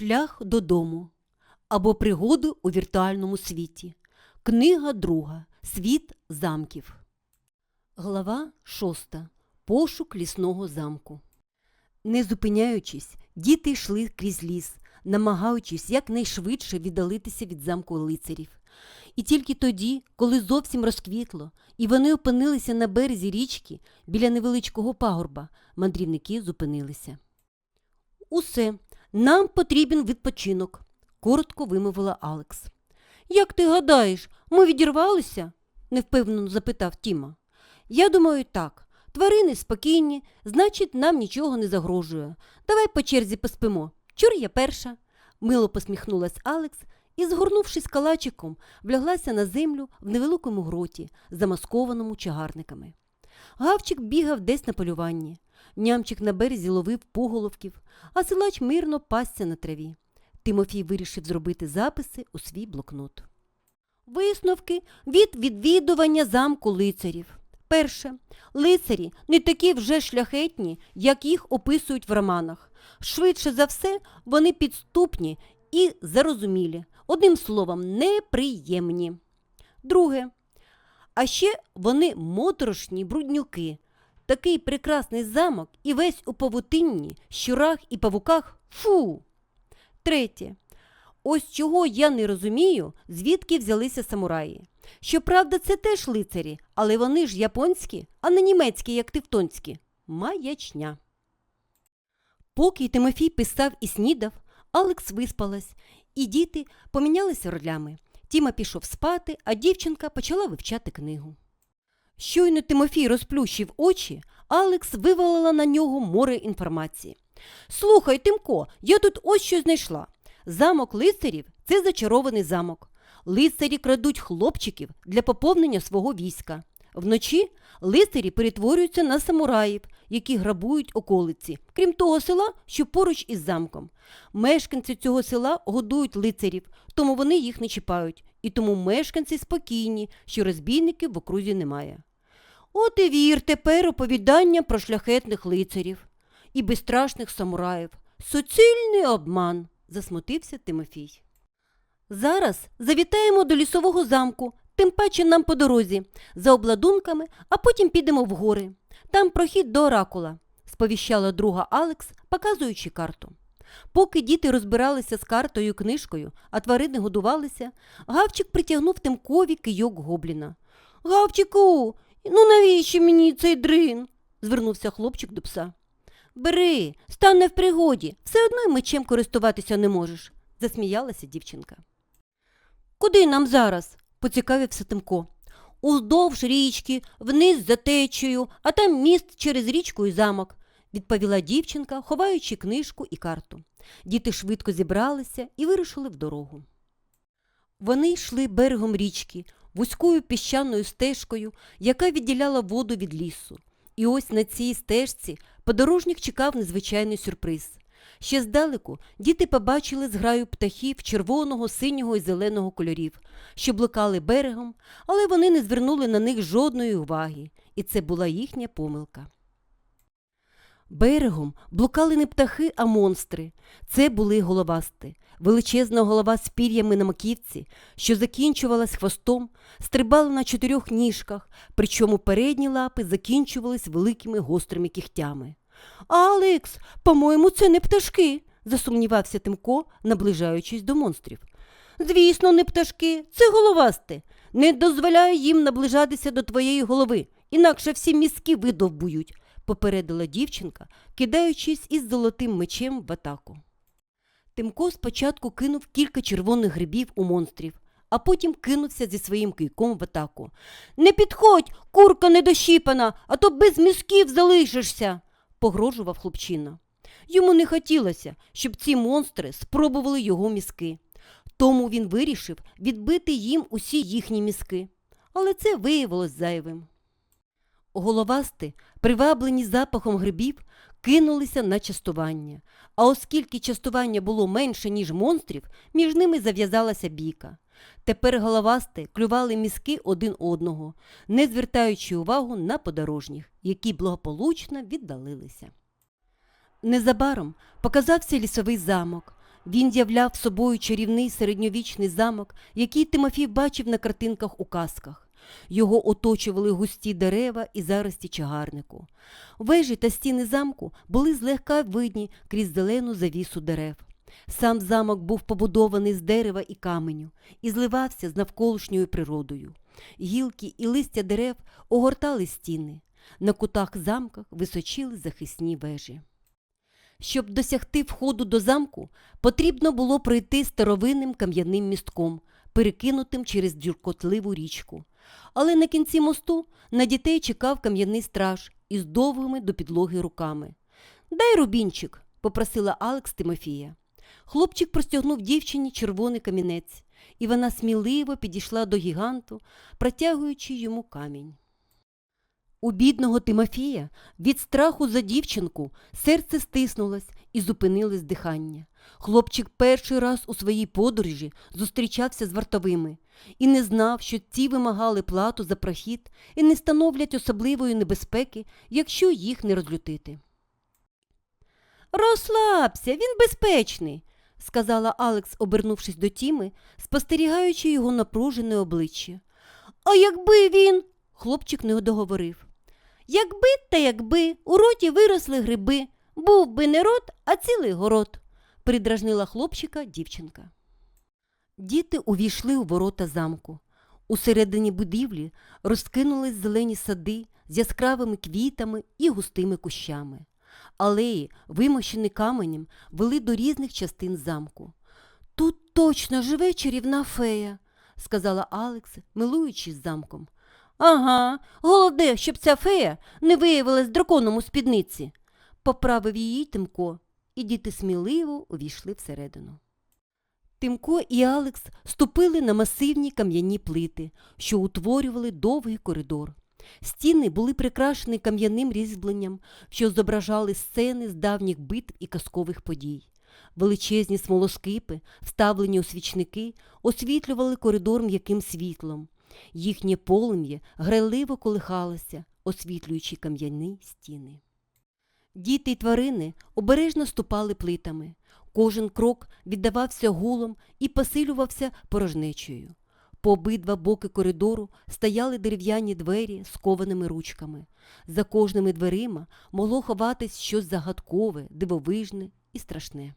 Шлях додому або пригоди у віртуальному світі. Книга друга. Світ замків. Глава шоста. Пошук лісного замку. Не зупиняючись, діти йшли крізь ліс, намагаючись якнайшвидше віддалитися від замку лицарів. І тільки тоді, коли зовсім розквітло, і вони опинилися на березі річки біля невеличкого пагорба, мандрівники зупинилися. Усе, нам потрібен відпочинок, коротко вимовила Алекс. Як ти гадаєш, ми відірвалися? невпевнено запитав Тіма. Я думаю, так. Тварини спокійні, значить, нам нічого не загрожує. Давай по черзі поспимо. Чур я перша. Мило посміхнулась Алекс і, згорнувшись калачиком, вляглася на землю в невеликому гроті, замаскованому чагарниками. Гавчик бігав десь на полюванні. Нямчик на березі ловив поголовків, а силач мирно пасся на траві. Тимофій вирішив зробити записи у свій блокнот. Висновки від відвідування замку лицарів. Перше. Лицарі не такі вже шляхетні, як їх описують в романах. Швидше за все, вони підступні і зарозумілі. Одним словом, неприємні. Друге. А ще вони моторошні бруднюки. Такий прекрасний замок і весь у павутинні, щурах і павуках фу. Третє. Ось чого я не розумію, звідки взялися самураї. Щоправда, це теж лицарі, але вони ж японські, а не німецькі, як тевтонські. Маячня. Поки Тимофій писав і снідав, Алекс виспалась, і діти помінялися ролями. Тіма пішов спати, а дівчинка почала вивчати книгу. Щойно Тимофій розплющив очі, Алекс вивалила на нього море інформації. Слухай, Тимко, я тут ось що знайшла. Замок лицарів це зачарований замок. Лицарі крадуть хлопчиків для поповнення свого війська. Вночі лицарі перетворюються на самураїв, які грабують околиці, крім того села, що поруч із замком. Мешканці цього села годують лицарів, тому вони їх не чіпають, і тому мешканці спокійні, що розбійників в окрузі немає. От і вір тепер оповідання про шляхетних лицарів і безстрашних самураїв. Суцільний обман, засмутився Тимофій. Зараз завітаємо до лісового замку, тим паче нам по дорозі, за обладунками, а потім підемо в гори. Там прохід до оракула, сповіщала друга Алекс, показуючи карту. Поки діти розбиралися з картою і книжкою, а тварини годувалися, Гавчик притягнув Тимкові кийок гобліна. Гавчику, ну навіщо мені цей дрин? звернувся хлопчик до пса. Бери, стане в пригоді, все одно й мечем користуватися не можеш, засміялася дівчинка. Куди нам зараз? поцікавився Тимко. Уздовж річки, вниз за течею, а там міст через річку і замок, відповіла дівчинка, ховаючи книжку і карту. Діти швидко зібралися і вирушили в дорогу. Вони йшли берегом річки, вузькою піщаною стежкою, яка відділяла воду від лісу. І ось на цій стежці подорожніх чекав незвичайний сюрприз. Ще здалеку діти побачили зграю птахів червоного, синього і зеленого кольорів, що блукали берегом, але вони не звернули на них жодної уваги, і це була їхня помилка. Берегом блукали не птахи, а монстри. Це були головасти. Величезна голова з пір'ями на маківці, що закінчувалась хвостом, стрибала на чотирьох ніжках, причому передні лапи закінчувались великими гострими кігтями. Алекс, по-моєму, це не пташки, засумнівався Тимко, наближаючись до монстрів. Звісно, не пташки, це головасти. Не дозволяй їм наближатися до твоєї голови, інакше всі мізки видовбують, попередила дівчинка, кидаючись із золотим мечем в атаку. Тимко спочатку кинув кілька червоних грибів у монстрів, а потім кинувся зі своїм кийком в атаку. Не підходь, курка недощіпана, а то без мізків залишишся, погрожував хлопчина. Йому не хотілося, щоб ці монстри спробували його мізки. Тому він вирішив відбити їм усі їхні мізки. Але це виявилось зайвим. Головасти, приваблені запахом грибів, кинулися на частування. А оскільки частування було менше, ніж монстрів, між ними зав'язалася бійка. Тепер головасти клювали мізки один одного, не звертаючи увагу на подорожніх, які благополучно віддалилися. Незабаром показався лісовий замок. Він являв собою чарівний середньовічний замок, який Тимофій бачив на картинках у казках. Його оточували густі дерева і зарості чагарнику. Вежі та стіни замку були злегка видні крізь зелену завісу дерев. Сам замок був побудований з дерева і каменю і зливався з навколишньою природою. Гілки і листя дерев огортали стіни. На кутах замках височили захисні вежі. Щоб досягти входу до замку, потрібно було пройти старовинним кам'яним містком, перекинутим через дюркотливу річку. Але на кінці мосту на дітей чекав кам'яний страж із довгими до підлоги руками. Дай рубінчик, попросила Алекс Тимофія. Хлопчик простягнув дівчині червоний камінець, і вона сміливо підійшла до гіганту, протягуючи йому камінь. У бідного Тимофія від страху за дівчинку серце стиснулось і зупинилось дихання. Хлопчик перший раз у своїй подорожі зустрічався з вартовими і не знав, що ці вимагали плату за прохід і не становлять особливої небезпеки, якщо їх не розлютити. Розслабся, він безпечний, сказала Алекс, обернувшись до Тіми, спостерігаючи його напружене обличчя. А якби він. Хлопчик не договорив. Якби та якби у роті виросли гриби, був би не рот, а цілий город, придражнила хлопчика дівчинка. Діти увійшли у ворота замку. Усередині будівлі розкинулись зелені сади з яскравими квітами і густими кущами. Алеї, вимощені каменем, вели до різних частин замку. Тут точно живе чарівна фея, сказала Алекс, милуючись замком. Ага, головне, щоб ця фея не виявилась драконом у спідниці, поправив її Тимко, і діти сміливо увійшли всередину. Тимко і Алекс ступили на масивні кам'яні плити, що утворювали довгий коридор. Стіни були прикрашені кам'яним різьбленням, що зображали сцени з давніх битв і казкових подій. Величезні смолоскипи, вставлені у свічники, освітлювали коридор м'яким світлом. Їхнє полум'я грайливо колихалося, освітлюючи кам'яні стіни. Діти й тварини обережно ступали плитами. Кожен крок віддавався гулом і посилювався порожнечею. По обидва боки коридору стояли дерев'яні двері з кованими ручками. За кожними дверима могло ховатись щось загадкове, дивовижне і страшне.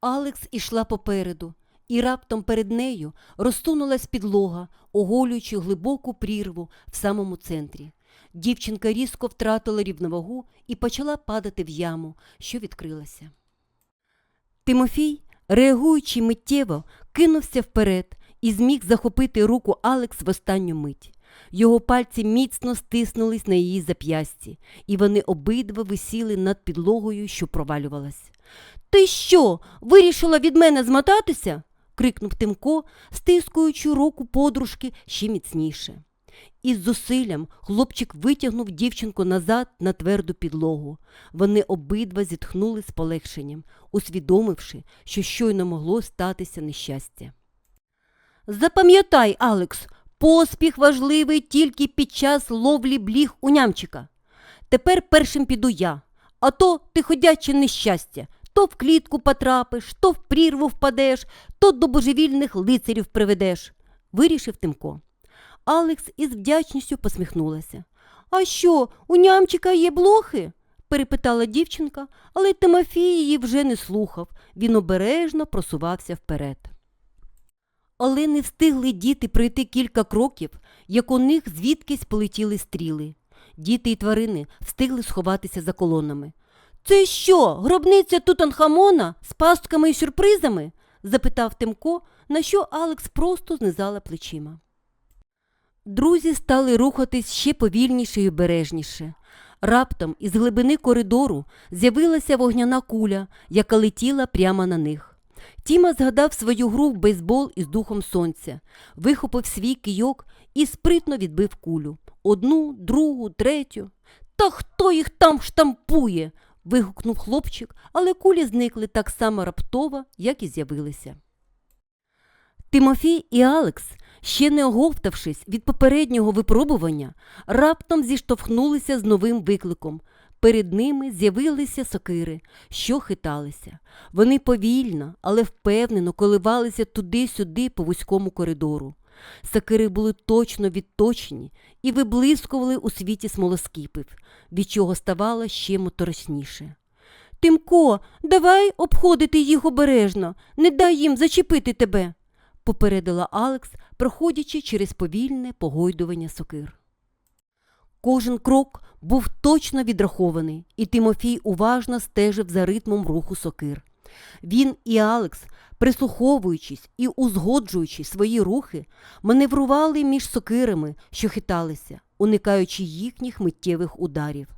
Алекс ішла попереду, і раптом перед нею розсунулась підлога, оголюючи глибоку прірву в самому центрі. Дівчинка різко втратила рівновагу і почала падати в яму, що відкрилася. Тимофій, реагуючи миттєво, кинувся вперед і зміг захопити руку Алекс в останню мить. Його пальці міцно стиснулись на її зап'ясті, і вони обидва висіли над підлогою, що провалювалась. Ти що, вирішила від мене змотатися? крикнув Тимко, стискуючи руку подружки ще міцніше. Із зусиллям хлопчик витягнув дівчинку назад на тверду підлогу. Вони обидва зітхнули з полегшенням, усвідомивши, що щойно могло статися нещастя. Запам'ятай, Алекс, поспіх важливий тільки під час ловлі бліг у нямчика. Тепер першим піду я, а то ти ходяче нещастя. То в клітку потрапиш, то в прірву впадеш, то до божевільних лицарів приведеш, вирішив Тимко. Алекс із вдячністю посміхнулася. А що, у нямчика є блохи? перепитала дівчинка, але Тимофій її вже не слухав. Він обережно просувався вперед. Але не встигли діти пройти кілька кроків, як у них звідкись полетіли стріли. Діти і тварини встигли сховатися за колонами. Це що, гробниця Тутанхамона з пастками і сюрпризами? запитав Тимко, на що Алекс просто знизала плечима. Друзі стали рухатись ще повільніше й обережніше. Раптом із глибини коридору з'явилася вогняна куля, яка летіла прямо на них. Тіма згадав свою гру в бейсбол із духом сонця, вихопив свій кийок і спритно відбив кулю. Одну, другу, третю. Та хто їх там штампує? вигукнув хлопчик, але кулі зникли так само раптово, як і з'явилися. Тимофій і Алекс, ще не оговтавшись від попереднього випробування, раптом зіштовхнулися з новим викликом. перед ними з'явилися сокири, що хиталися. Вони повільно, але впевнено коливалися туди-сюди по вузькому коридору. Сокири були точно відточені і виблискували у світі смолоскипів, від чого ставало ще моторосніше. Тимко, давай обходити їх обережно, не дай їм зачепити тебе, попередила Алекс, проходячи через повільне погойдування сокир. Кожен крок був точно відрахований, і Тимофій уважно стежив за ритмом руху сокир. Він і Алекс, прислуховуючись і узгоджуючи свої рухи, маневрували між сокирами, що хиталися, уникаючи їхніх миттєвих ударів.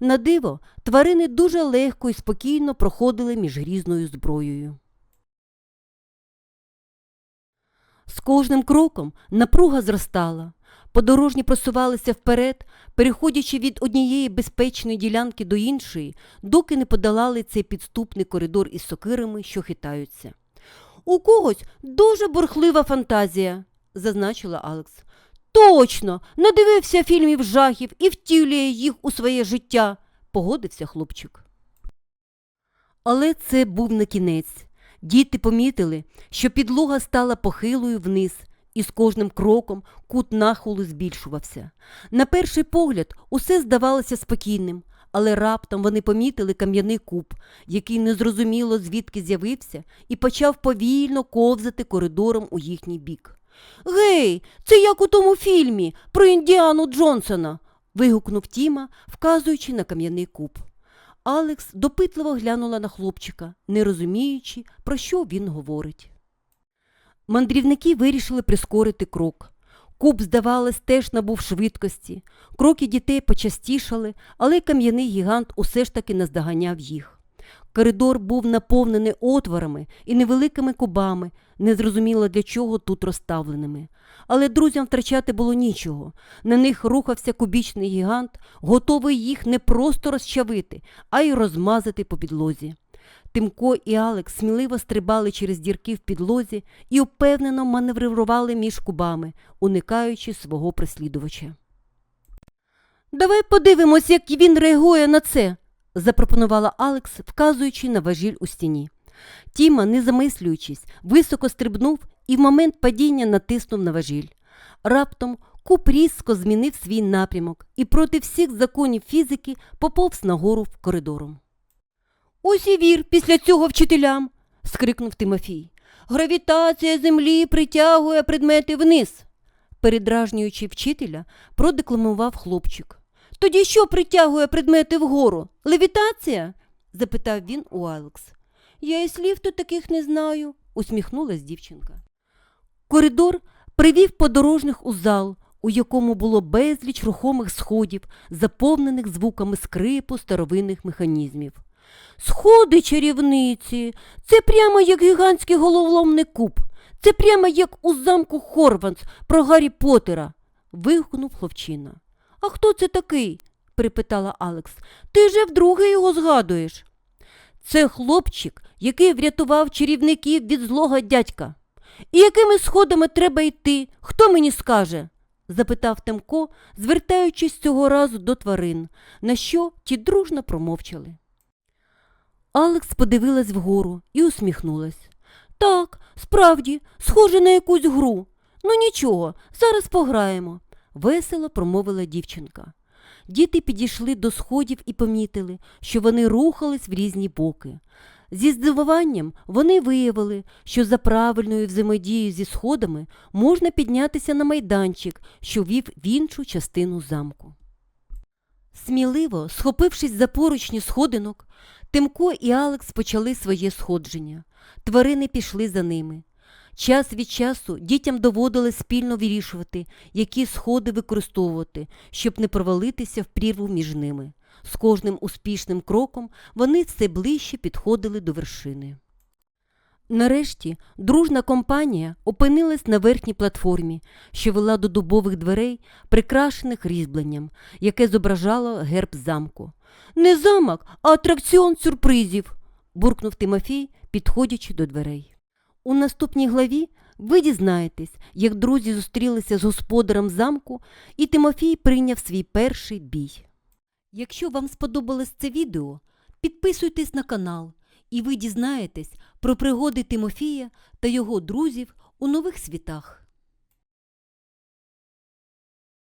На диво, тварини дуже легко і спокійно проходили між грізною зброєю. З кожним кроком напруга зростала. Подорожні просувалися вперед, переходячи від однієї безпечної ділянки до іншої, доки не подолали цей підступний коридор із сокирами, що хитаються. У когось дуже бурхлива фантазія, зазначила Алекс. Точно, надивився фільмів жахів і втілює їх у своє життя, погодився хлопчик. Але це був не кінець. Діти помітили, що підлога стала похилою вниз, і з кожним кроком кут нахилу збільшувався. На перший погляд усе здавалося спокійним, але раптом вони помітили кам'яний куб, який незрозуміло звідки з'явився, і почав повільно ковзати коридором у їхній бік. Гей, це як у тому фільмі про Індіану Джонсона. вигукнув Тіма, вказуючи на кам'яний куб. Алекс допитливо глянула на хлопчика, не розуміючи, про що він говорить. Мандрівники вирішили прискорити крок. Куб, здавалось, теж набув швидкості. Кроки дітей почастішали, але кам'яний гігант усе ж таки наздоганяв їх. Коридор був наповнений отворами і невеликими кубами, незрозуміло для чого тут розставленими. Але друзям втрачати було нічого. На них рухався кубічний гігант, готовий їх не просто розчавити, а й розмазати по підлозі. Тимко і Алекс сміливо стрибали через дірки в підлозі і упевнено маневрували між кубами, уникаючи свого преслідувача. Давай подивимось, як він реагує на це, запропонувала Алекс, вказуючи на важіль у стіні. Тіма, не замислюючись, високо стрибнув і в момент падіння натиснув на важіль. Раптом куб різко змінив свій напрямок і проти всіх законів фізики поповз нагору в коридором. Ось і вір після цього вчителям. скрикнув Тимофій. Гравітація землі притягує предмети вниз. Передражнюючи вчителя, продекламував хлопчик. Тоді що притягує предмети вгору? Левітація? запитав він у Алекс. Я і слів то таких не знаю, усміхнулась дівчинка. Коридор привів подорожних у зал, у якому було безліч рухомих сходів, заповнених звуками скрипу старовинних механізмів. Сходи чарівниці, це прямо як гігантський головоломний куб, це прямо як у замку Хорванс про Гаррі Поттера», – вигукнув хлопчина. А хто це такий? припитала Алекс. Ти же вдруге його згадуєш. Це хлопчик, який врятував чарівників від злого дядька. І якими сходами треба йти? Хто мені скаже? запитав Тимко, звертаючись цього разу до тварин, на що ті дружно промовчали. Алекс подивилась вгору і усміхнулась. Так, справді, схоже на якусь гру. Ну нічого, зараз пограємо, весело промовила дівчинка. Діти підійшли до сходів і помітили, що вони рухались в різні боки. Зі здивуванням вони виявили, що за правильною взаємодією зі сходами можна піднятися на майданчик, що вів в іншу частину замку. Сміливо, схопившись за поручні сходинок, Тимко і Алекс почали своє сходження. Тварини пішли за ними. Час від часу дітям доводилось спільно вирішувати, які сходи використовувати, щоб не провалитися в прірву між ними. З кожним успішним кроком вони все ближче підходили до вершини. Нарешті дружна компанія опинилась на верхній платформі, що вела до дубових дверей, прикрашених різьбленням, яке зображало герб замку. Не замок, а атракціон сюрпризів, буркнув Тимофій, підходячи до дверей. У наступній главі ви дізнаєтесь, як друзі зустрілися з господарем замку, і Тимофій прийняв свій перший бій. Якщо вам сподобалось це відео, підписуйтесь на канал, і ви дізнаєтесь про пригоди Тимофія та його друзів у нових світах.